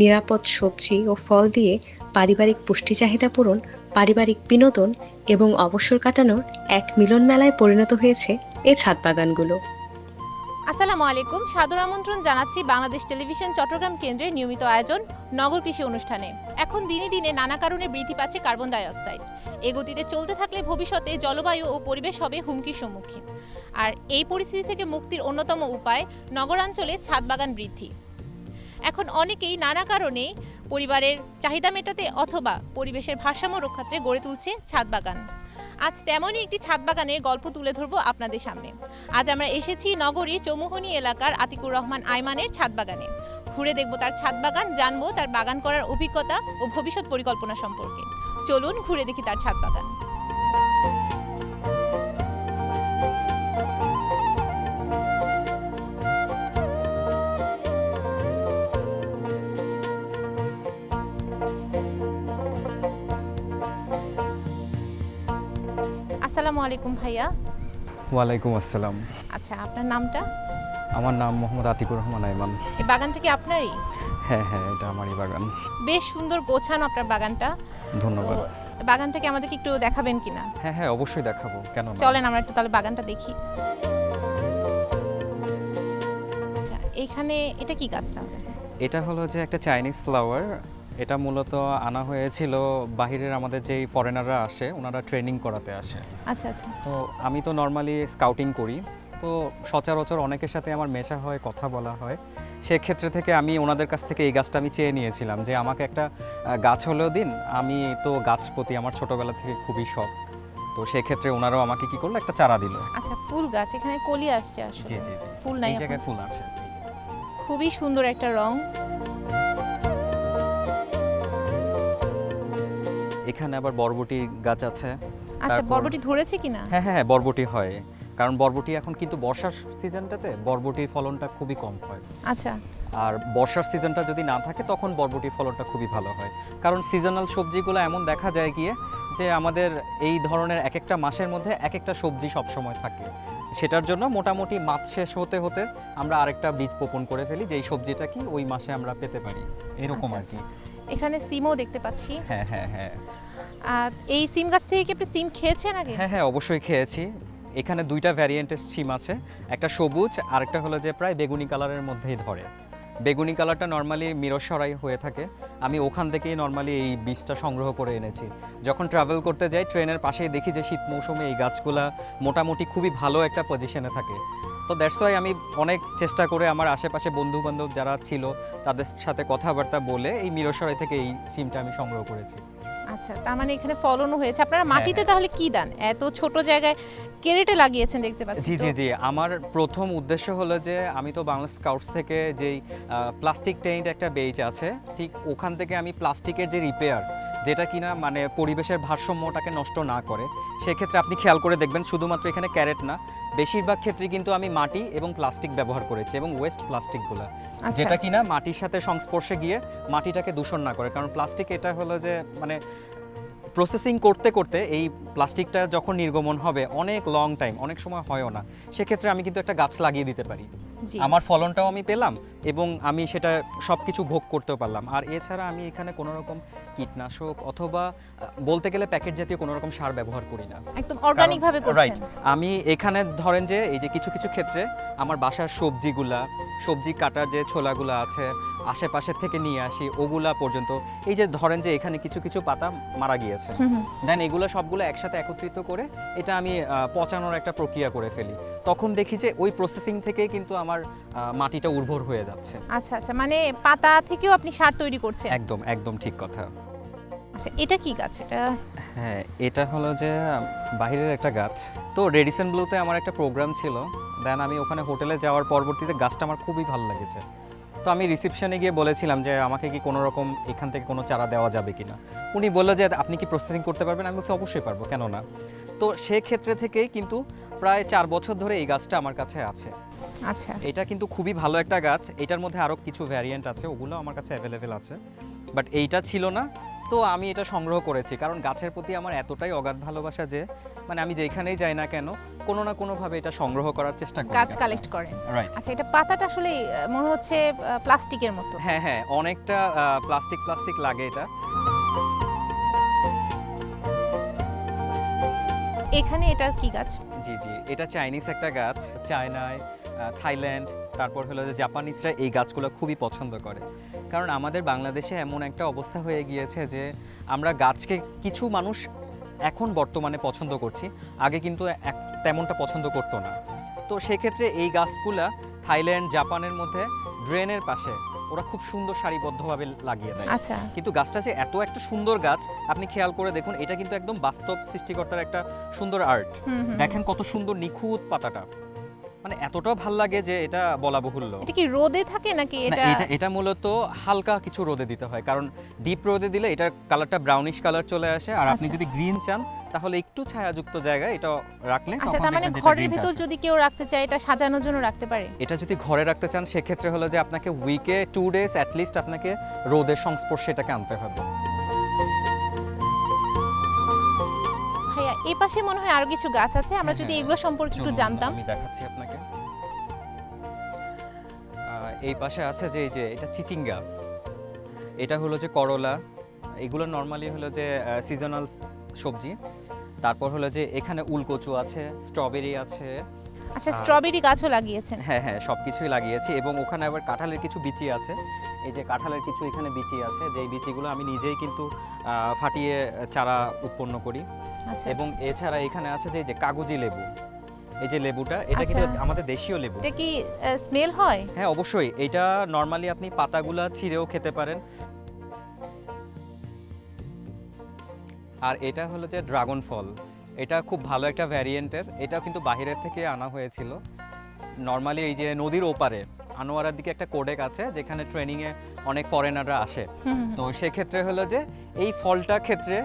নিরাপদ সবজি ও ফল দিয়ে পারিবারিক পুষ্টি চাহিদা পূরণ, পারিবারিক বিনোদন এবং অবসর কাটানোর এক মিলন মেলায় পরিণত হয়েছে এই ছাদ বাগানগুলো আসসালামু আলাইকুম। সাদর আমন্ত্রণ জানাচ্ছি বাংলাদেশ টেলিভিশন চট্টগ্রাম কেন্দ্রের নিয়মিত আয়োজন নগর কৃষি অনুষ্ঠানে। এখন দিনে দিনে নানা কারণে বৃদ্ধি পাচ্ছে কার্বন ডাই অক্সাইড এ গতিতে চলতে থাকলে ভবিষ্যতে জলবায়ু ও পরিবেশ হবে হুমকির সম্মুখীন। আর এই পরিস্থিতি থেকে মুক্তির অন্যতম উপায় নগরাঞ্চলে ছাদ বাগান বৃদ্ধি। এখন অনেকেই নানা কারণে পরিবারের চাহিদা মেটাতে অথবা পরিবেশের ভারসাম্য রক্ষার্থে গড়ে তুলছে ছাদ বাগান। আজ তেমনই একটি ছাদ বাগানের গল্প তুলে ধরবো আপনাদের সামনে। আজ আমরা এসেছি নগরীর চৌমুহনী এলাকার আতিকুর রহমান আইমানের ছাদ বাগানে। ঘুরে দেখব তার ছাদ বাগান, জানব তার বাগান করার অভিজ্ঞতা ও ভবিষ্যৎ পরিকল্পনা সম্পর্কে। চলুন ঘুরে দেখি তার ছাদ বাগান। আসসালামু আলাইকুম ভাইয়া। ওয়ালাইকুম আসসালাম। আচ্ছা আপনার নামটা? আমার নাম মোহাম্মদ আতিকুর রহমান আইমান। এই বাগানটা কি আপনারই? হ্যাঁ হ্যাঁ এটা আমারই বাগান। বেশ সুন্দর গোছানো আপনার বাগানটা। ধন্যবাদ। বাগানটাকে আমাদেরকে একটু দেখাবেন কিনা? হ্যাঁ হ্যাঁ অবশ্যই দেখাবো। কেন না? চলেন আমরা একটু তাহলে বাগানটা দেখি। আচ্ছা, এইখানে এটা কি গাছ তাহলে? এটা হলো যে একটা চাইনিজ ফ্লাওয়ার এটা মূলত আনা হয়েছিল বাহিরের আমাদের যেই ফরেনাররা আসে ওনারা ট্রেনিং করাতে আসে। আচ্ছা আচ্ছা। তো আমি তো নর্মালি স্কাউটিং করি। তো সচরাচর অনেকের সাথে আমার মেশা হয় কথা বলা হয়। সেক্ষেত্রে থেকে আমি ওনাদের কাছ থেকে এই গাছটা আমি চেয়ে নিয়েছিলাম যে আমাকে একটা গাছ হলেও দিন। আমি তো গাছ প্রতি আমার ছোটোবেলা থেকে খুবই শখ। তো সেক্ষেত্রে ওনারাও আমাকে কি করল? একটা চারা দিল। আচ্ছা ফুল গাছ এখানে কলি আসছে আসলে। জি জি। জি ফুল নাই এই জায়গায় ফুল আছে। খুবই সুন্দর একটা রং। এখানে আবার বরবটি গাছ আছে। আচ্ছা বরবটি ধরেছে কিনা? হ্যাঁ হ্যাঁ হ্যাঁ বরবটি হয়। কারণ বরবটি এখন কিন্তু বর্ষার সিজনটাতে বরবটির ফলনটা খুবই কম হয়। আচ্ছা। আর বর্ষার সিজনটা যদি না থাকে তখন বরবটির ফলনটা খুবই ভালো হয়। কারণ সিজনাল সবজিগুলো এমন দেখা যায় গিয়ে যে আমাদের এই ধরনের এক একটা মাসের মধ্যে এক একটা সবজি সবসময় থাকে। সেটার জন্য মোটামুটি মাছ শেষ হতে হতে আমরা আরেকটা বীজ বপন করে ফেলি যেই সবজিটা কি ওই মাসে আমরা পেতে পারি। এরকম আচ্ছা, আর কি। এখানে সিমও দেখতে পাচ্ছি। হ্যাঁ হ্যাঁ হ্যাঁ। আর এই সিম গাছ থেকে কি আপনি সিম খেয়েছেন আগে? হ্যাঁ হ্যাঁ অবশ্যই খেয়েছি। এখানে দুইটা ভ্যারিয়েন্টের সিম আছে। একটা সবুজ আর একটা হলো যে প্রায় বেগুনি কালারের মধ্যেই ধরে। বেগুনি কালারটা নর্মালি মিরসরাই হয়ে থাকে। আমি ওখান থেকেই নর্মালি এই বীজটা সংগ্রহ করে এনেছি। যখন ট্রাভেল করতে যাই ট্রেনের পাশেই দেখি যে শীত মৌসুমে এই গাছগুলা মোটামুটি খুবই ভালো একটা পজিশনে থাকে। তো দ্যাটস ওয়াই আমি অনেক চেষ্টা করে আমার আশেপাশে বন্ধু বান্ধব যারা ছিল তাদের সাথে কথাবার্তা বলে এই মিরসরাই থেকে এই সিমটা আমি সংগ্রহ করেছি। আচ্ছা তার মানে এখানে ফলনও হয়েছে। আপনারা হ্যাঁ, মাটিতে হ্যাঁ। তাহলে কি দেন? এত ছোট জায়গায় কেরেটে লাগিয়েছেন দেখতে পাচ্ছি জি জি জি। আমার প্রথম উদ্দেশ্য হলো যে আমি তো বাংলা স্কাউটস থেকে যেই প্লাস্টিক টেন্ট একটা বেচ আছে ঠিক ওখান থেকে আমি প্লাস্টিকের যে রিপেয়ার যেটা কিনা মানে পরিবেশের ভারসাম্যটাকে নষ্ট না করে। সেক্ষেত্রে আপনি খেয়াল করে দেখবেন শুধুমাত্র এখানে ক্যারেট না বেশিরভাগ ক্ষেত্রে কিন্তু আমি মাটি এবং প্লাস্টিক ব্যবহার করেছি এবং ওয়েস্ট প্লাস্টিকগুলো। আচ্ছা। যেটা কিনা মাটির সাথে সংস্পর্শে গিয়ে মাটিটাকে দূষণ না করে কারণ প্লাস্টিক এটা হলো যে মানে প্রসেসিং করতে করতে এই প্লাস্টিকটা যখন নির্গমন হবে অনেক লং টাইম অনেক সময় হয়ও না। সেক্ষেত্রে আমি কিন্তু একটা গাছ লাগিয়ে দিতে পারি। আমার ফলনটাও আমি পেলাম এবং আমি সেটা সব কিছু ভোগ করতেও পারলাম। আর এছাড়া আমি এখানে কোনো রকম কীটনাশক অথবা বলতে গেলে প্যাকেট জাতীয় কোনো রকম সার ব্যবহার করি না। একদম অর্গানিক ভাবে right, আমি এখানে ধরেন যে এই যে কিছু কিছু ক্ষেত্রে আমার বাসার সবজিগুলা সবজি কাটার যে ছোলাগুলো আছে আশেপাশের থেকে নিয়ে আসি ওগুলা পর্যন্ত এই যে ধরেন যে এখানে কিছু কিছু পাতা মারা গিয়েছে। দেন এগুলো সবগুলো একসাথে একত্রিত করে এটা আমি পচানোর একটা প্রক্রিয়া করে ফেলি। তখন দেখি যে ওই প্রসেসিং থেকে কিন্তু আমার আহ, মাটিটা উর্বর হয়ে যাচ্ছে। আচ্ছা আচ্ছা মানে পাতা থেকেও আপনি সার তৈরি করছেন? একদম একদম ঠিক কথা। আচ্ছা এটা কি গাছ? এটা হ্যাঁ এটা হলো যে বাইরের একটা গাছ। তো রেডিসন ব্লুতে আমার একটা প্রোগ্রাম ছিল। দেন আমি ওখানে হোটেলে যাওয়ার পরবর্তীতে গাছটা আমার খুবই ভালো লেগেছে। তো আমি রিসেপশনে গিয়ে বলেছিলাম যে আমাকে কি কোনো রকম এখান থেকে কোনো চারা দেওয়া যাবে কিনা? উনি বলল যে আপনি কি প্রসেসিং করতে পারবেন? আমি বলছি অবশ্যই পারব। কেন না? তো সেক্ষেত্রে থেকেই কিন্তু প্রায় চার বছর ধরে এই গাছটা আমার কাছে আছে। আচ্ছা। এটা কিন্তু খুবই ভালো একটা গাছ। এটার মধ্যে আরও কিছু ভ্যারিয়েন্ট আছে ওগুলো আমার কাছে অ্যাভেলেবেল আছে। বাট এইটা ছিল না। তো আমি এটা সংগ্রহ করেছি। কারণ গাছের প্রতি আমার এতটাই অগাধ ভালোবাসা যে মানে আমি যেখানেই যাই না কেন কোনো না কোনোভাবে এটা সংগ্রহ করার চেষ্টা করি গাছ কালেক্ট করেন। আচ্ছা এটা পাতাটা আসলে মনে হচ্ছে প্লাস্টিকের মতো। হ্যাঁ হ্যাঁ অনেকটা প্লাস্টিক প্লাস্টিক লাগে এটা। এখানে এটা কি গাছ? জি জি, এটা চাইনিজ একটা গাছ। চায়নায় থাইল্যান্ড, তারপর হলো যে জাপানিজরা এই গাছগুলো খুবই পছন্দ করে। কারণ আমাদের বাংলাদেশে এমন একটা অবস্থা হয়ে গিয়েছে যে আমরা গাছকে কিছু মানুষ এখন বর্তমানে পছন্দ করছি, আগে কিন্তু তেমনটা পছন্দ করতো না। তো সেক্ষেত্রে এই গাছগুলা থাইল্যান্ড, জাপানের মধ্যে ড্রেনের পাশে ওরা খুব সুন্দর সারিবদ্ধভাবে লাগিয়ে দেয়। আচ্ছা। কিন্তু গাছটা যে এত একটা সুন্দর গাছ আপনি খেয়াল করে দেখুন এটা কিন্তু একদম বাস্তব সৃষ্টিকর্তার একটা সুন্দর আর্ট। দেখেন কত সুন্দর নিখুঁত পাতাটা। মানে এতটাও ভালো লাগে যে এটা বলা বহুল্য। এটা কি রোদে থাকে নাকি এটা এটা এটা মূলত হালকা কিছু রোদে দিতে হয় কারণ ডিপ রোদে দিলে এটার কালারটা ব্রাউনিশ কালার চলে আসে আর আপনি আচ্ছা। যদি গ্রিন চান তাহলে একটু ছায়াযুক্ত জায়গায় এটা রাখলে আচ্ছা তার মানে ঘরের ভিতর যদি কেউ রাখতে চায় এটা সাজানোর জন্য রাখতে পারে? এটা যদি ঘরে রাখতে চান সেক্ষেত্রে হলো যে আপনাকে উইকে টু ডেজ অ্যাট লিস্ট আপনাকে রোদের সংস্পর্শে এটাকে আনতে হবে। এই পাশে মনে হয় আরও কিছু গাছ আছে আমরা যদি হ্যাঁ, এগুলো সম্পর্কে একটু জানতাম। আমি দেখাচ্ছি আপনাকে। এই পাশে আছে যে এই যে এটা চিচিঙ্গা। এটা হলো যে করলা। এগুলো নর্মালি হলো যে সিজনাল সবজি। তারপর হলো যে এখানে উলকচু আছে স্ট্রবেরি আছে আচ্ছা স্ট্রবেরি গাছও লাগিয়েছেন। হ্যাঁ হ্যাঁ সব কিছুই লাগিয়েছি এবং ওখানে আবার কাঁঠালের কিছু বিচি আছে। এই যে কাঁঠালের কিছু এখানে বিচি আছে যেই বিচিগুলো আমি নিজেই কিন্তু ফাটিয়ে চারা উৎপন্ন করি। আচ্ছা। এবং এছাড়া এখানে আছে যে এই যে কাগজি লেবু। এই যে লেবুটা এটা কিন্তু আচ্ছা। আমাদের দেশীয় লেবু। এটা কি স্মেল হয়? হ্যাঁ অবশ্যই। এটা নর্মালি আপনি পাতাগুলা ছিঁড়েও খেতে পারেন। আর এটা হলো যে ড্রাগন ফল। এটা খুব ভালো একটা ভ্যারিয়েন্টের এটাও কিন্তু বাহিরের থেকে আনা হয়েছিল। নর্মালি এই যে নদীর ওপারে আনোয়ারার দিকে একটা কোডেক আছে যেখানে ট্রেনিংয়ে অনেক ফরেনাররা আসে। তো সেক্ষেত্রে হলো যে এই ফলটা ক্ষেত্রে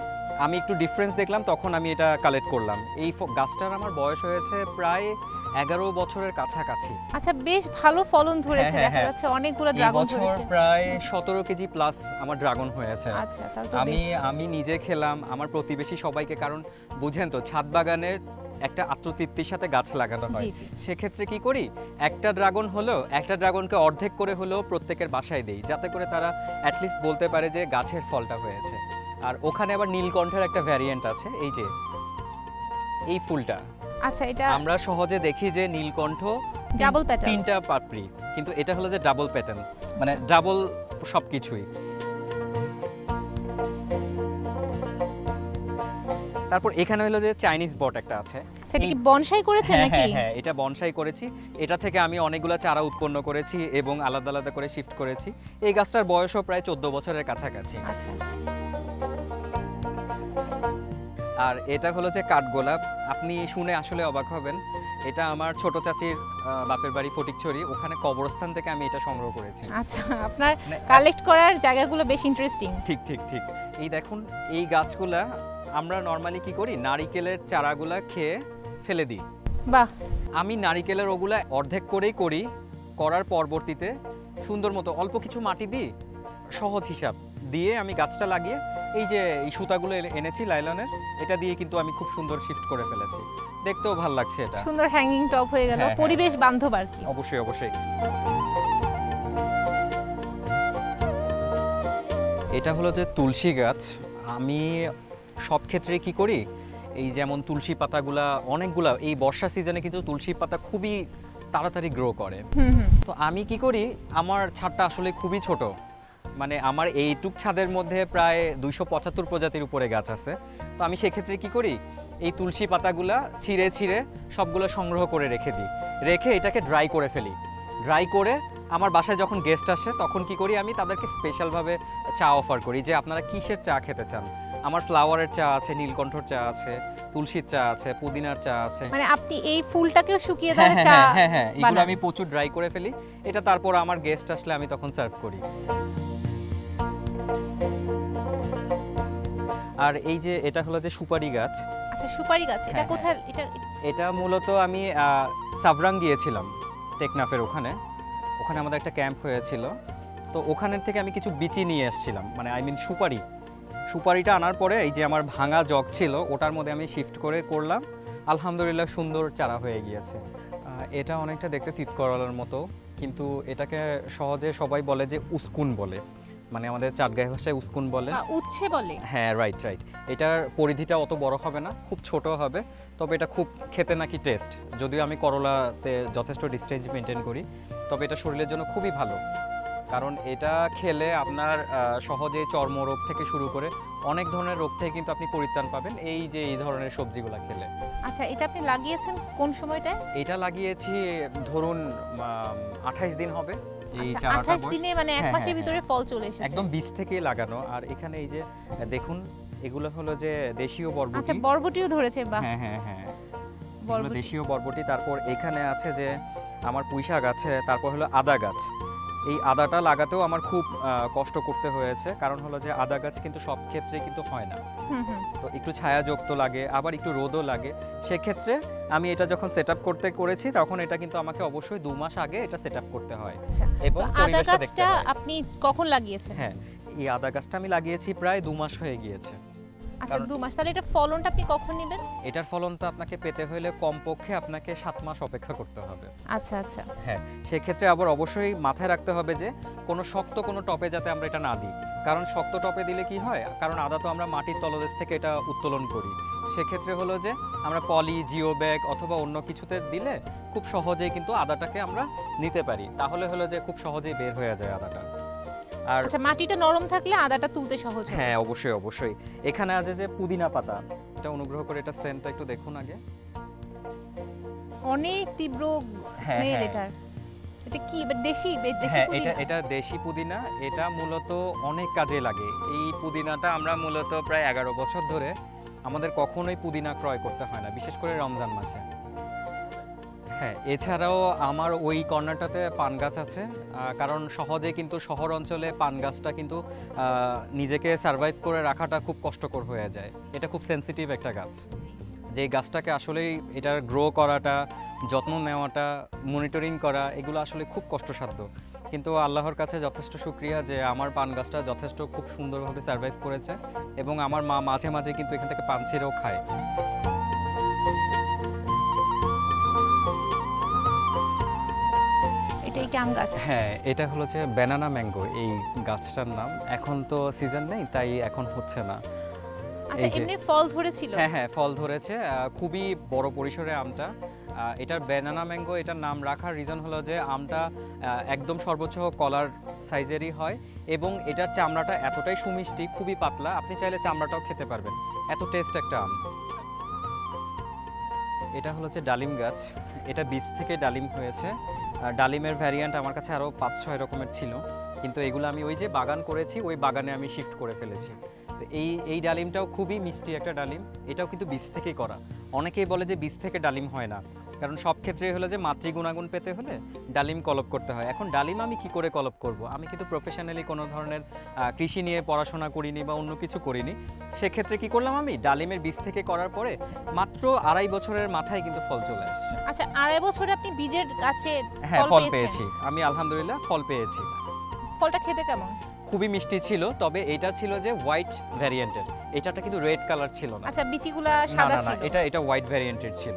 আমি একটু ডিফারেন্স দেখলাম তখন আমি এটা কালেক্ট করলাম। এই গাছটার আমার বয়স হয়েছে প্রায় এগারো বছরের কাছাকাছি। আচ্ছা বেশ ভালো ফলন ধরেছে হ্যাঁ, দেখা হ্যাঁ। যাচ্ছে অনেকগুলো ড্রাগন ধরেছে। প্রায় সতেরো কেজি প্লাস আমার ড্রাগন হয়েছে। আচ্ছা আমি আমি নিজে খেলাম আমার প্রতিবেশী সবাইকে কারণ বুঝেন তো ছাদ বাগানে একটা আত্মতৃপ্তির সাথে গাছ লাগানো হয়। সেক্ষেত্রে কি করি? একটা ড্রাগন হলো একটা ড্রাগনকে অর্ধেক করে হলেও প্রত্যেকের বাসায় দেই যাতে করে তারা অ্যাটলিস্ট বলতে পারে যে গাছের ফলটা হয়েছে। আর ওখানে আবার নীলকণ্ঠের একটা ভ্যারিয়েন্ট আছে এই যে এই ফুলটা। আচ্ছা এটা আমরা সহজে দেখি যে নীলকণ্ঠ ডাবল প্যাটার্ন তিনটা পাপড়ি কিন্তু এটা হলো যে ডাবল প্যাটার্ন মানে আচ্ছা। ডাবল সবকিছুই। তারপর এখানে হলো যে চাইনিজ বট একটা আছে। সেটা কি বনসাই করেছেন হ্যাঁ নাকি? হ্যাঁ হ্যাঁ এটা বনসাই করেছি। এটা থেকে আমি অনেকগুলো চারা উৎপন্ন করেছি এবং আলাদা আলাদা করে শিফট করেছি। এই গাছটার বয়সও প্রায় চোদ্দ বছরের কাছাকাছি। আচ্ছা আচ্ছা। আর এটা হলো যে কাঠগোলাপ আপনি শুনে আসলে অবাক হবেন। এটা আমার ছোট চাচির বাপের বাড়ি ফটিকছড়ি। ওখানে কবরস্থান থেকে আমি এটা সংগ্রহ করেছি। আচ্ছা আপনার মানে কালেক্ট করার জায়গাগুলো বেশ ইন্টারেস্টিং ঠিক ঠিক ঠিক। এই দেখুন এই গাছগুলা আমরা নর্মালি কি করি? নারিকেলের চারাগুলা খেয়ে ফেলে দিই। বাহ! আমি নারিকেলের ওগুলা অর্ধেক করেই করি। করার পরবর্তীতে সুন্দর মতো অল্প কিছু মাটি দিই। সহজ হিসাব। দিয়ে আমি গাছটা লাগিয়ে এই যে এই সুতাগুলো এনেছি লাইলনের এটা দিয়ে কিন্তু আমি খুব সুন্দর শিফট করে ফেলেছি। দেখতেও ভালো লাগছে এটা। সুন্দর হ্যাঙ্গিং টপ হয়ে গেল। হ্যাঁ, হ্যাঁ, পরিবেশ বান্ধব আর কি। অবশ্যই অবশ্যই। এটা হলো যে তুলসী গাছ। আমি সব ক্ষেত্রে কি করি? এই যেমন তুলসী পাতাগুলা অনেকগুলা এই বর্ষা সিজনে কিন্তু তুলসী পাতা খুবই তাড়াতাড়ি গ্রো করে। তো আমি কি করি? আমার ছাদটা আসলে খুবই ছোট। মানে আমার এইটুক ছাদের মধ্যে প্রায় দুইশো পঁচাত্তর প্রজাতির উপরে গাছ আছে। তো আমি সেক্ষেত্রে কি করি? এই তুলসী পাতাগুলা ছিঁড়ে ছিঁড়ে সবগুলো সংগ্রহ করে রেখে দিই। রেখে এটাকে ড্রাই করে ফেলি। ড্রাই করে আমার বাসায় যখন গেস্ট আসে তখন কি করি আমি তাদেরকে স্পেশালভাবে চা অফার করি যে আপনারা কিসের চা খেতে চান? আমার ফ্লাওয়ারের চা আছে নীলকণ্ঠর চা আছে তুলসীর চা আছে পুদিনার চা আছে। মানে আপনি এই ফুলটাকেও শুকিয়ে হ্যাঁ তাহলে হ্যাঁ চা হ্যাঁ হ্যাঁ এগুলো আমি প্রচুর ড্রাই করে ফেলি। এটা তারপর আমার গেস্ট আসলে আমি তখন সার্ভ করি। আর এই যে এটা হলো যে সুপারি গাছ। আচ্ছা সুপারি গাছ এটা হ্যাঁ, কোথায়? এটা এটা মূলত আমি সাবরাং গিয়েছিলাম টেকনাফের ওখানে। ওখানে আমাদের একটা ক্যাম্প হয়েছিল। তো ওখানের থেকে আমি কিছু বিচি নিয়ে এসেছিলাম। মানে আই মিন সুপারি। সুপারিটা আনার পরে এই যে আমার ভাঙা জগ ছিল ওটার মধ্যে আমি শিফট করে করলাম। আলহামদুলিল্লাহ সুন্দর চারা হয়ে গিয়েছে। এটা অনেকটা দেখতে তিতকরলার মতো। কিন্তু এটাকে সহজে সবাই বলে যে উস্কুন বলে। মানে আমাদের চাটগাঁয় ভাষায় উস্কুন বলে। উচ্ছে বলে। হ্যাঁ রাইট রাইট এটার পরিধিটা অত বড় হবে না খুব ছোট হবে তবে এটা খুব খেতে নাকি টেস্ট যদিও আমি করলাতে যথেষ্ট ডিস্টেন্স মেনটেন করি তবে এটা শরীরের জন্য খুবই ভালো। কারণ এটা খেলে আপনার সহজে চর্মরোগ থেকে শুরু করে অনেক ধরনের রোগ থেকে কিন্তু আপনি পরিত্রাণ পাবেন এই যে এই ধরনের সবজিগুলো খেলে। আচ্ছা এটা আপনি লাগিয়েছেন কোন সময়টায়? এটা লাগিয়েছি ধরুন আঠাইশ দিন হবে। এই আচ্ছা চারাটা আঠাশ বয়স। দিনে মানে এক হ্যাঁ, মাসের হ্যাঁ, ভিতরে ফল চলে এসেছে। একদম বীজ থেকেই লাগানো। আর এখানে এই যে দেখুন এগুলো হলো যে দেশীয় বরবটি। আচ্ছা বরবটিও ধরেছে বাহ। হ্যাঁ হ্যাঁ হ্যাঁ। বরবটি। দেশীয় বরবটি। তারপর এখানে আছে যে আমার পুঁইশাক আছে তারপর হলো আদা গাছ। এই আদাটা লাগাতেও আমার খুব কষ্ট করতে হয়েছে। কারণ হলো যে আদা গাছ কিন্তু সব ক্ষেত্রে কিন্তু হয় না। তো একটু ছায়াযুক্ত লাগে আবার একটু রোদও লাগে। সেক্ষেত্রে আমি এটা যখন সেট করতে করেছি তখন এটা কিন্তু আমাকে অবশ্যই দু মাস আগে এটা সেট করতে হয়। আচ্ছা এবং আদা গাছটা আপনি কখন লাগিয়েছেন? হ্যাঁ এই আদা গাছটা আমি লাগিয়েছি প্রায় দু মাস হয়ে গিয়েছে। আচ্ছা দু মাস। তাহলে এটা ফলনটা আপনি কখন নেবেন? এটার ফলন তো আপনাকে পেতে হলে কমপক্ষে আপনাকে সাত মাস অপেক্ষা করতে হবে। আচ্ছা আচ্ছা। হ্যাঁ সেক্ষেত্রে আবার অবশ্যই মাথায় রাখতে হবে যে কোনো শক্ত কোনো টপে যাতে আমরা এটা না দিই। কারণ শক্ত টপে দিলে কি হয়? কারণ আদা তো আমরা মাটির তলদেশ থেকে এটা উত্তোলন করি। সেক্ষেত্রে হলো যে আমরা পলি জিও ব্যাগ অথবা অন্য কিছুতে দিলে খুব সহজেই কিন্তু আদাটাকে আমরা নিতে পারি। তাহলে হলো যে খুব সহজেই বের হয়ে যায় আদাটা। আর আচ্ছা মাটিটা নরম থাকলে আদাটা তুলতে সহজ হ্যাঁ অবশ্যই অবশ্যই। এখানে আছে যে পুদিনা পাতা। এটা অনুগ্রহ করে এটা সেন্টটা একটু দেখুন আগে। অনেক তীব্র হ্যাঁ, স্মেল হ্যাঁ। এটার। এটা কি? দেশি দেশি হ্যাঁ এটা এটা দেশি পুদিনা। এটা মূলত অনেক কাজে লাগে। এই পুদিনাটা আমরা মূলত প্রায় এগারো বছর ধরে আমাদের কখনোই পুদিনা ক্রয় করতে হয় না বিশেষ করে রমজান মাসে। হ্যাঁ এছাড়াও আমার ওই কর্নারটাতে পান গাছ আছে কারণ সহজে কিন্তু শহর অঞ্চলে পান গাছটা কিন্তু নিজেকে সার্ভাইভ করে রাখাটা খুব কষ্টকর হয়ে যায়। এটা খুব সেনসিটিভ একটা গাছ। যে গাছটাকে আসলেই এটার গ্রো করাটা, যত্ন নেওয়াটা মনিটরিং করা, এগুলো আসলে খুব কষ্টসাধ্য। কিন্তু আল্লাহর কাছে যথেষ্ট শুক্রিয়া যে আমার পান গাছটা যথেষ্ট খুব সুন্দরভাবে সার্ভাইভ করেছে এবং আমার মা মাঝে মাঝে কিন্তু এখান থেকে পান ছিঁড়েও খায়। কি আম গাছ। হ্যাঁ এটা হলো যে ব্যানানা ম্যাঙ্গো এই গাছটার নাম। এখন তো সিজন নেই তাই এখন হচ্ছে না। আচ্ছা এমনি ফল ধরেছিল? হ্যাঁ হ্যাঁ ফল ধরেছে। খুবই বড় পরিসরে আমটা। এটার ব্যানানা ম্যাঙ্গো এটার নাম রাখার রিজন হলো যে আমটা একদম সর্বোচ্চ কলার সাইজেরই হয় এবং এটার চামড়াটা এতটাই সুমিষ্টি খুবই পাতলা আপনি চাইলে চামড়াটাও খেতে পারবেন। এত টেস্ট একটা আম। এটা হলো যে ডালিম গাছ। এটা বীজ থেকে ডালিম হয়েছে। ডালিমের ভ্যারিয়েন্ট আমার কাছে আরও পাঁচ ছয় রকমের ছিল। কিন্তু এগুলো আমি ওই যে বাগান করেছি, ওই বাগানে আমি শিফট করে ফেলেছি। তো এই এই ডালিমটাও খুবই মিষ্টি একটা ডালিম। এটাও কিন্তু বীজ থেকেই করা। অনেকেই বলে যে বীজ থেকে ডালিম হয় না। কারণ সব ক্ষেত্রেই হলো যে মাতৃ গুণাগুণ পেতে হলে ডালিম কলপ করতে হয়। এখন ডালিম আমি কি করে কলপ করব? আমি কিন্তু প্রফেশনালি কোনো ধরনের কৃষি নিয়ে পড়াশোনা করিনি বা অন্য কিছু করিনি। সেক্ষেত্রে কি করলাম আমি? ডালিমের বীজ থেকে করার পরে মাত্র আড়াই বছরের মাথায় কিন্তু ফল চলে আসছে। আচ্ছা আড়াই বছরে আপনি বীজের গাছে হ্যাঁ ফল পেয়েছি। আমি আলহামদুলিল্লাহ ফল পেয়েছি। ফলটা খেতে কেমন? খুবই মিষ্টি ছিল তবে এটা ছিল যে হোয়াইট ভ্যারিয়েন্টের এটাটা কিন্তু রেড কালার ছিল না। আচ্ছা বিচিগুলা সাদা ছিল। এটা এটা হোয়াইট ভ্যারিয়েন্টের ছিল।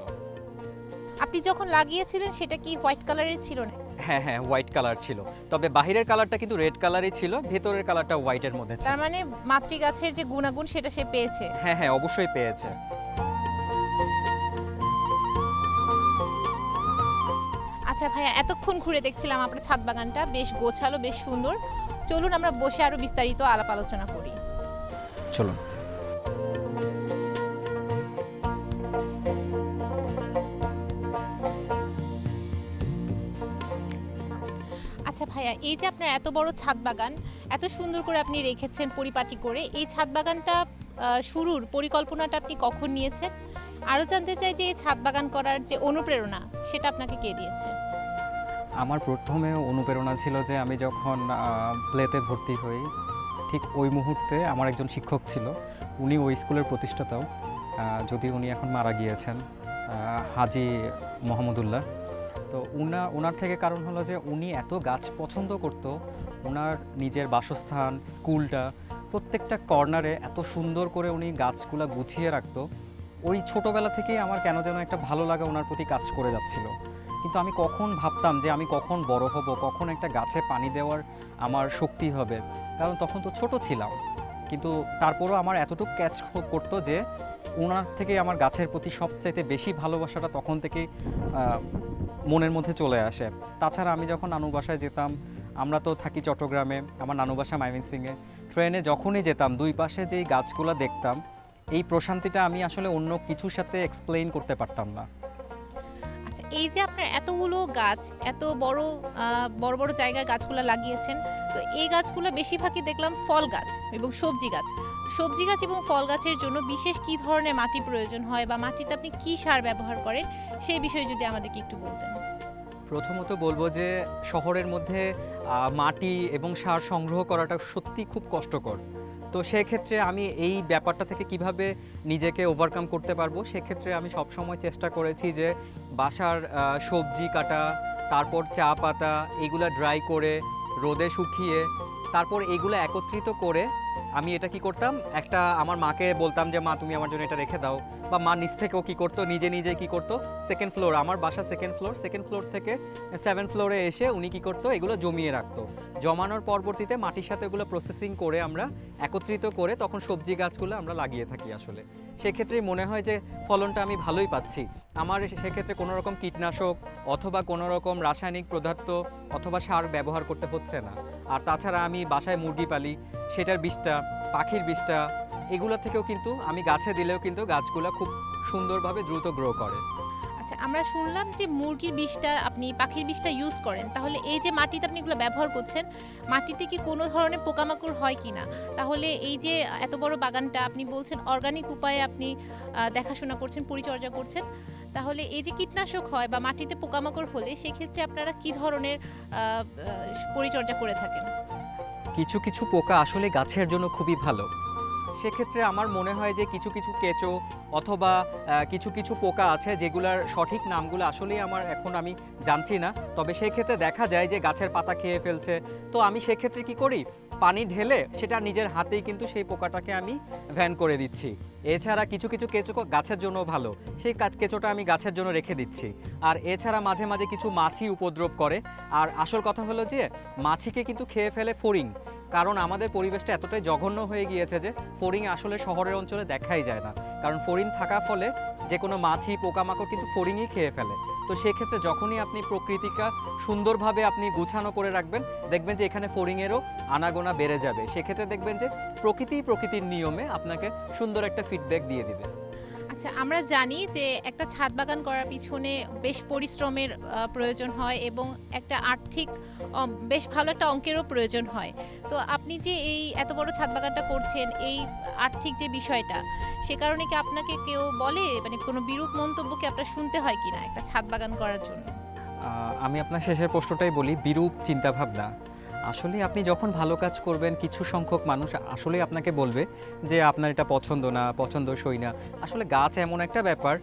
আপনি যখন লাগিয়েছিলেন সেটা কি হোয়াইট কালারের ছিল না? হ্যাঁ হ্যাঁ হোয়াইট কালার ছিল। তবে বাহিরের কালারটা কিন্তু রেড কালারই ছিল ভেতরের কালারটা হোয়াইটের মধ্যে ছিল। তার মানে মাতৃ গাছের যে গুণাগুণ সেটা সে পেয়েছে? হ্যাঁ হ্যাঁ অবশ্যই পেয়েছে। আচ্ছা ভাইয়া এতক্ষণ ঘুরে দেখছিলাম আপনার ছাদ বাগানটা বেশ গোছালো বেশ সুন্দর। চলুন আমরা বসে আরও বিস্তারিত আলাপ আলোচনা করি। চলুন। আচ্ছা ভাইয়া এই যে আপনার এত বড় ছাদ বাগান এত সুন্দর করে আপনি রেখেছেন পরিপাটি করে এই ছাদ বাগানটা শুরুর পরিকল্পনাটা আপনি কখন নিয়েছেন? আরও জানতে চাই যে এই ছাদ বাগান করার যে অনুপ্রেরণা সেটা আপনাকে কে দিয়েছে? আমার প্রথমে অনুপ্রেরণা ছিল যে আমি যখন প্লেতে ভর্তি হই, ঠিক ওই মুহূর্তে আমার একজন শিক্ষক ছিল। উনি ওই স্কুলের প্রতিষ্ঠাতাও যদি উনি এখন মারা গিয়েছেন হাজি মোহাম্মদুল্লাহ। তো উনা ওনার থেকে কারণ হলো যে উনি এত গাছ পছন্দ করত ওনার নিজের বাসস্থান, স্কুলটা, প্রত্যেকটা কর্নারে এত সুন্দর করে উনি গাছগুলা গুছিয়ে রাখতো। ওই ছোটোবেলা থেকেই আমার কেন যেন একটা ভালো লাগা ওনার প্রতি কাজ করে যাচ্ছিল। কিন্তু আমি কখন ভাবতাম যে আমি কখন বড় হব, কখন একটা গাছে পানি দেওয়ার আমার শক্তি হবে। কারণ তখন তো ছোট ছিলাম। কিন্তু তারপরও আমার এতটুকু ক্যাচ করতো যে ওনার থেকে আমার গাছের প্রতি সবচাইতে বেশি ভালোবাসাটা তখন থেকে মনের মধ্যে চলে আসে। তাছাড়া আমি যখন নানু বাসায় যেতাম, আমরা তো থাকি চট্টগ্রামে, আমার নানু বাসা ময়মনসিংহে ট্রেনে যখনই যেতাম, দুই পাশে যেই গাছগুলো দেখতাম, এই প্রশান্তিটা আমি আসলে অন্য কিছুর সাথে এক্সপ্লেইন করতে পারতাম না। আচ্ছা এই যে আপনার এতগুলো গাছ, এত বড় বড় বড় জায়গায় গাছগুলো লাগিয়েছেন, তো এই গাছগুলো বেশিরভাগই দেখলাম ফল গাছ এবং সবজি গাছ। সবজি গাছ এবং ফল গাছের জন্য বিশেষ কি ধরনের মাটি প্রয়োজন হয় বা মাটিতে আপনি কি সার ব্যবহার করেন, সেই বিষয়ে যদি আমাদেরকে একটু বলতেন। প্রথমত বলব যে, শহরের মধ্যে মাটি এবং সার সংগ্রহ করাটা সত্যি খুব কষ্টকর। তো সেক্ষেত্রে আমি এই ব্যাপারটা থেকে কীভাবে নিজেকে ওভারকাম করতে পারব, সেক্ষেত্রে আমি সবসময় চেষ্টা করেছি যে বাসার সবজি কাটা, তারপর চা পাতা, এগুলো ড্রাই করে, রোদে শুকিয়ে, তারপর এগুলো একত্রিত করে আমি এটা কি করতাম? একটা আমার মাকে বলতাম যে, মা, তুমি আমার জন্য এটা রেখে দাও। বা মা নিচ থেকেও কি করতো? নিজে নিজে কি করতো? সেকেন্ড ফ্লোর আমার বাসা সেকেন্ড ফ্লোর সেকেন্ড ফ্লোর থেকে সেভেন ফ্লোরে এসে উনি কি করতো? এগুলো জমিয়ে রাখতো। জমানোর পরবর্তীতে মাটির সাথে এগুলো প্রসেসিং করে আমরা একত্রিত করে তখন সবজি গাছগুলো আমরা লাগিয়ে থাকি আসলে। সেক্ষেত্রে মনে হয় যে, ফলনটা আমি ভালোই পাচ্ছি। আমার সেক্ষেত্রে কোনো রকম কীটনাশক অথবা কোনো রকম রাসায়নিক পদার্থ অথবা সার ব্যবহার করতে হচ্ছে না। আর তাছাড়া আমি বাসায় মুরগি পালি, সেটার বিষটা, পাখির বিষটা এগুলো থেকেও কিন্তু আমি গাছে দিলেও কিন্তু গাছগুলো খুব সুন্দরভাবে দ্রুত গ্রো করে। আচ্ছা আমরা শুনলাম যে মুরগির বিষটা, আপনি পাখির বিষটা ইউজ করেন। তাহলে এই যে মাটিতে আপনি এগুলো ব্যবহার করছেন, মাটিতে কি কোনো ধরনের পোকামাকড় হয় কি না তাহলে এই যে এত বড় বাগানটা, আপনি বলছেন অর্গানিক উপায়ে আপনি দেখাশোনা করছেন, পরিচর্যা করছেন। তাহলে এই যে কীটনাশক হয় বা মাটিতে পোকামাকড় হলে সেক্ষেত্রে আপনারা কি ধরনের পরিচর্যা করে থাকেন? কিছু কিছু পোকা আসলে গাছের জন্য খুবই ভালো। সেক্ষেত্রে আমার মনে হয় যে কিছু কিছু কেঁচো অথবা কিছু কিছু পোকা আছে যেগুলার সঠিক নামগুলো আসলেই আমার এখন আমি জানছি না। তবে সেক্ষেত্রে দেখা যায় যে গাছের পাতা খেয়ে ফেলছে। তো আমি সেক্ষেত্রে কি করি? পানি ঢেলে সেটা নিজের হাতেই কিন্তু সেই পোকাটাকে আমি ভ্যান করে দিচ্ছি। এছাড়া কিছু কিছু কেঁচো গাছের জন্য ভালো। সেই কেঁচোটা আমি গাছের জন্য রেখে দিচ্ছি। আর এছাড়া মাঝে মাঝে কিছু মাছি উপদ্রব করে। আর আসল কথা হলো যে, মাছিকে কিন্তু খেয়ে ফেলে ফড়িং। কারণ আমাদের পরিবেশটা এতটাই জঘন্য হয়ে গিয়েছে যে, ফড়িং আসলে শহরের অঞ্চলে দেখাই যায় না। কারণ ফড়িং থাকা ফলে যে কোনো মাছি, পোকামাকড় কিন্তু ফড়িংই খেয়ে ফেলে। তো সেক্ষেত্রে যখনই আপনি প্রকৃতিকা সুন্দরভাবে আপনি গুছানো করে রাখবেন, দেখবেন যে এখানে ফড়িংয়েরও আনাগোনা বেড়ে যাবে। সেক্ষেত্রে দেখবেন যে প্রকৃতি প্রকৃতির নিয়মে আপনাকে সুন্দর একটা ফিডব্যাক দিয়ে দিবে। আচ্ছা আমরা জানি যে একটা ছাদ বাগান করার পিছনে বেশ পরিশ্রমের প্রয়োজন হয় এবং একটা আর্থিক বেশ ভালো একটা অঙ্কেরও প্রয়োজন হয়। তো আপনি যে এই এত বড় ছাদ বাগানটা করছেন এই আর্থিক যে বিষয়টা সে কারণে কি আপনাকে কেউ বলে? মানে কোনো বিরূপ মন্তব্য কি আপনার শুনতে হয় কিনা একটা ছাদ বাগান করার জন্য? আমি আপনার শেষের প্রশ্নটাই বলি বিরূপ চিন্তাভাবনা। আসলে আপনি যখন ভালো কাজ করবেন, কিছু সংখ্যক মানুষ আসলে আপনাকে বলবে যে, আপনার এটা পছন্দ না, পছন্দসই না। আসলে গাছ এমন একটা ব্যাপার।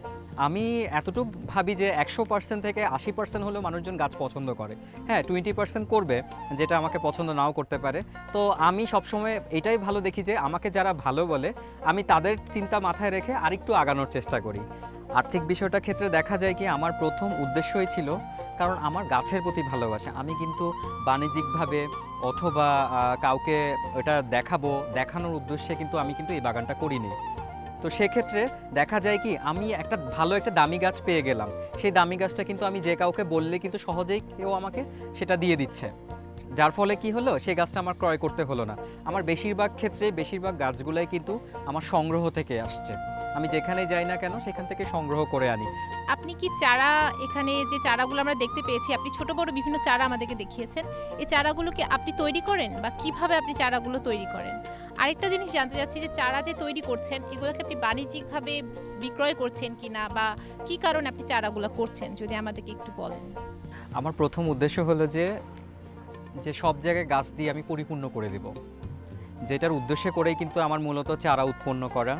আমি এতটুকু ভাবি যে, একশো পার্সেন্ট থেকে আশি পার্সেন্ট হলেও মানুষজন গাছ পছন্দ করে। হ্যাঁ টোয়েন্টি পার্সেন্ট করবে, যেটা আমাকে পছন্দ নাও করতে পারে। তো আমি সবসময় এটাই ভালো দেখি যে, আমাকে যারা ভালো বলে, আমি তাদের চিন্তা মাথায় রেখে আরেকটু আগানোর চেষ্টা করি। আর্থিক বিষয়টার ক্ষেত্রে দেখা যায় কি, আমার প্রথম উদ্দেশ্যই ছিল কারণ আমার গাছের প্রতি ভালোবাসা। আমি কিন্তু বাণিজ্যিকভাবে অথবা কাউকে এটা দেখাবো, দেখানোর উদ্দেশ্যে কিন্তু আমি কিন্তু এই বাগানটা করিনি। তো সেক্ষেত্রে দেখা যায় কি, আমি একটা ভালো একটা দামি গাছ পেয়ে গেলাম। সেই দামি গাছটা কিন্তু আমি যে কাউকে বললে কিন্তু সহজেই কেউ আমাকে সেটা দিয়ে দিচ্ছে। যার ফলে কি হলো? সেই গাছটা আমার ক্রয় করতে হলো না। আমার বেশিরভাগ ক্ষেত্রে বেশিরভাগ গাছগুলাই কিন্তু আমার সংগ্রহ থেকে আসছে। আমি যেখানে যাই না কেন সেখান থেকে সংগ্রহ করে আনি। আপনি কি চারা এখানে যে চারাগুলো আমরা দেখতে পেয়েছি আপনি ছোট বড় বিভিন্ন চারা আমাদেরকে দেখিয়েছেন। এই চারাগুলো কি আপনি তৈরি করেন বা কীভাবে আপনি চারাগুলো তৈরি করেন? আরেকটা জিনিস জানতে চাচ্ছি যে চারা যে তৈরি করছেন এগুলোকে আপনি বাণিজ্যিকভাবে বিক্রয় করছেন কি না বা কি কারণে আপনি চারাগুলো করছেন যদি আমাদেরকে একটু বলেন? আমার প্রথম উদ্দেশ্য হলো যে যে সব জায়গায় গাছ দিয়ে আমি পরিপূর্ণ করে দেব। যেটার উদ্দেশ্য করেই কিন্তু আমার মূলত চারা উৎপন্ন করা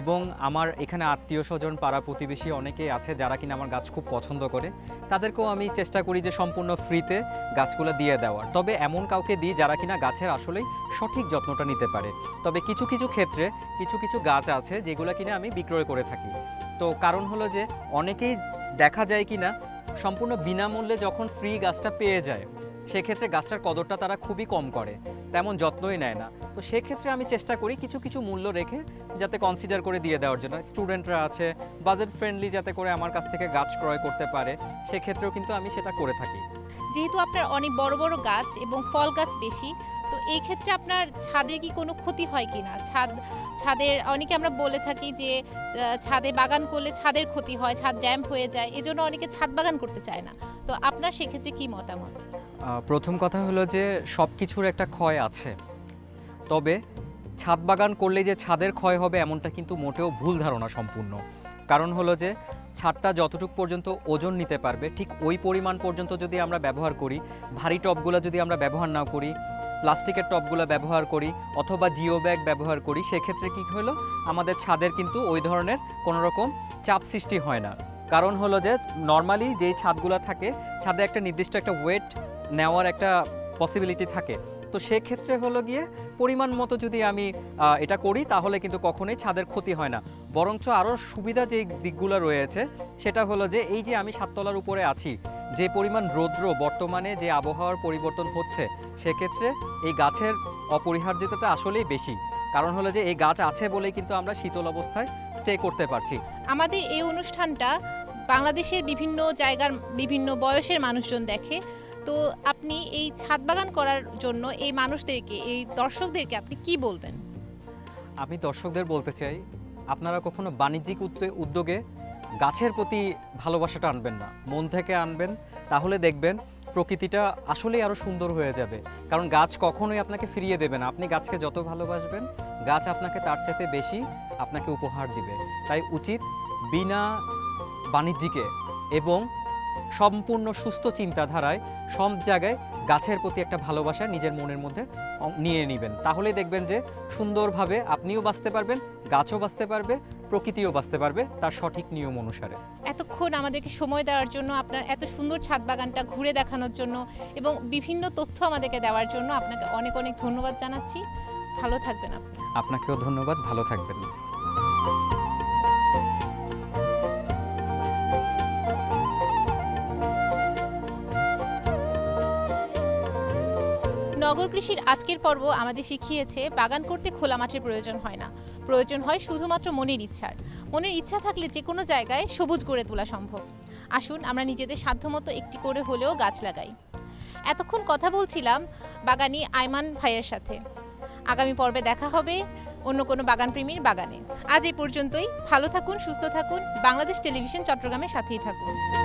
এবং আমার এখানে আত্মীয় স্বজন, পাড়া প্রতিবেশী অনেকেই আছে যারা কিনা আমার গাছ খুব পছন্দ করে, তাদেরকেও আমি চেষ্টা করি যে সম্পূর্ণ ফ্রিতে গাছগুলো দিয়ে দেওয়ার। তবে এমন কাউকে দিই যারা কিনা গাছের আসলেই সঠিক যত্নটা নিতে পারে। তবে কিছু কিছু ক্ষেত্রে কিছু কিছু গাছ আছে যেগুলো কিনা আমি বিক্রয় করে থাকি। তো কারণ হলো যে অনেকেই দেখা যায় কিনা সম্পূর্ণ বিনামূল্যে যখন ফ্রি গাছটা পেয়ে যায় সেক্ষেত্রে গাছটার কদরটা তারা খুবই কম করে, তেমন যত্নই নেয় না। তো সেক্ষেত্রে আমি চেষ্টা করি কিছু কিছু মূল্য রেখে যাতে কনসিডার করে দিয়ে দেওয়ার জন্য। স্টুডেন্টরা আছে বাজেট ফ্রেন্ডলি যাতে করে আমার কাছ থেকে গাছ ক্রয় করতে পারে, সেক্ষেত্রেও কিন্তু আমি সেটা করে থাকি। যেহেতু আপনার অনেক বড় বড় গাছ এবং ফল গাছ বেশি, তো এই ক্ষেত্রে আপনার ছাদে কি কোনো ক্ষতি হয় কি না ছাদ, ছাদের, অনেকে আমরা বলে থাকি যে ছাদে বাগান করলে ছাদের ক্ষতি হয়, ছাদ ড্যাম্প হয়ে যায়, এজন্য অনেকে ছাদ বাগান করতে চায় না। তো আপনার সেক্ষেত্রে কি মতামত? প্রথম কথা হলো যে সব কিছুর একটা ক্ষয় আছে। তবে ছাদ বাগান করলে যে ছাদের ক্ষয় হবে, এমনটা কিন্তু মোটেও ভুল ধারণা সম্পূর্ণ। কারণ হলো যে ছাদটা যতটুক পর্যন্ত ওজন নিতে পারবে, ঠিক ওই পরিমাণ পর্যন্ত যদি আমরা ব্যবহার করি, ভারী টবগুলো যদি আমরা ব্যবহার না করি, প্লাস্টিকের টবগুলো ব্যবহার করি, অথবা জিও ব্যাগ ব্যবহার করি, সেক্ষেত্রে কী হলো? আমাদের ছাদের কিন্তু ওই ধরনের কোনো রকম চাপ সৃষ্টি হয় না। কারণ হলো যে নর্মালি যেই ছাদগুলো থাকে, ছাদে একটা নির্দিষ্ট একটা ওয়েট নেওয়ার একটা পসিবিলিটি থাকে। তো সেক্ষেত্রে হলো গিয়ে পরিমাণ মতো যদি আমি এটা করি, তাহলে কিন্তু কখনোই ছাদের ক্ষতি হয় না। বরঞ্চ আরও সুবিধা যে দিকগুলো রয়েছে, সেটা হলো যে এই যে আমি সাততলার উপরে আছি, যে পরিমাণ রৌদ্র বর্তমানে যে আবহাওয়ার পরিবর্তন হচ্ছে, সেক্ষেত্রে এই গাছের অপরিহার্যতাটা আসলেই বেশি। কারণ হলো যে এই গাছ আছে বলেই কিন্তু আমরা শীতল অবস্থায় স্টে করতে পারছি। আমাদের এই অনুষ্ঠানটা বাংলাদেশের বিভিন্ন জায়গার বিভিন্ন বয়সের মানুষজন দেখে তো আপনি এই ছাদ বাগান করার জন্য এই মানুষদেরকে, এই দর্শকদেরকে আপনি কি বলবেন? আমি দর্শকদের বলতে চাই, আপনারা কখনো বাণিজ্যিক উদ্যে- উদ্যোগে গাছের প্রতি ভালোবাসাটা আনবেন না। মন থেকে আনবেন, তাহলে দেখবেন প্রকৃতিটা আসলেই আরও সুন্দর হয়ে যাবে। কারণ গাছ কখনোই আপনাকে ফিরিয়ে দেবে না। আপনি গাছকে যত ভালোবাসবেন, গাছ আপনাকে তার চাইতে বেশি আপনাকে উপহার দিবে। তাই উচিত বিনা বাণিজ্যিকে এবং সম্পূর্ণ সুস্থ চিন্তাধারায় সব জায়গায় গাছের প্রতি একটা ভালোবাসা নিজের মনের মধ্যে নিয়ে নেবেন। তাহলে দেখবেন যে সুন্দরভাবে আপনিও বাঁচতে পারবেন গাছও বাঁচতে পারবে প্রকৃতিও বাঁচতে পারবে তার সঠিক নিয়ম অনুসারে। এতক্ষণ আমাদেরকে সময় দেওয়ার জন্য আপনার এত সুন্দর ছাদ বাগানটা ঘুরে দেখানোর জন্য এবং বিভিন্ন তথ্য আমাদেরকে দেওয়ার জন্য আপনাকে অনেক অনেক ধন্যবাদ জানাচ্ছি। ভালো থাকবেন আপনি। আপনাকেও ধন্যবাদ ভালো থাকবেন। নগর কৃষির আজকের পর্ব আমাদের শিখিয়েছে, বাগান করতে খোলা মাঠের প্রয়োজন হয় না। প্রয়োজন হয় শুধুমাত্র মনের ইচ্ছার। মনের ইচ্ছা থাকলে যে কোনো জায়গায় সবুজ গড়ে তোলা সম্ভব। আসুন, আমরা নিজেদের সাধ্যমতো একটি করে হলেও গাছ লাগাই। এতক্ষণ কথা বলছিলাম বাগানি আইমান ভাইয়ের সাথে। আগামী পর্বে দেখা হবে অন্য কোনো বাগান প্রেমীর বাগানে। আজ এই পর্যন্তই। ভালো থাকুন, সুস্থ থাকুন। বাংলাদেশ টেলিভিশন চট্টগ্রামের সাথেই থাকুন।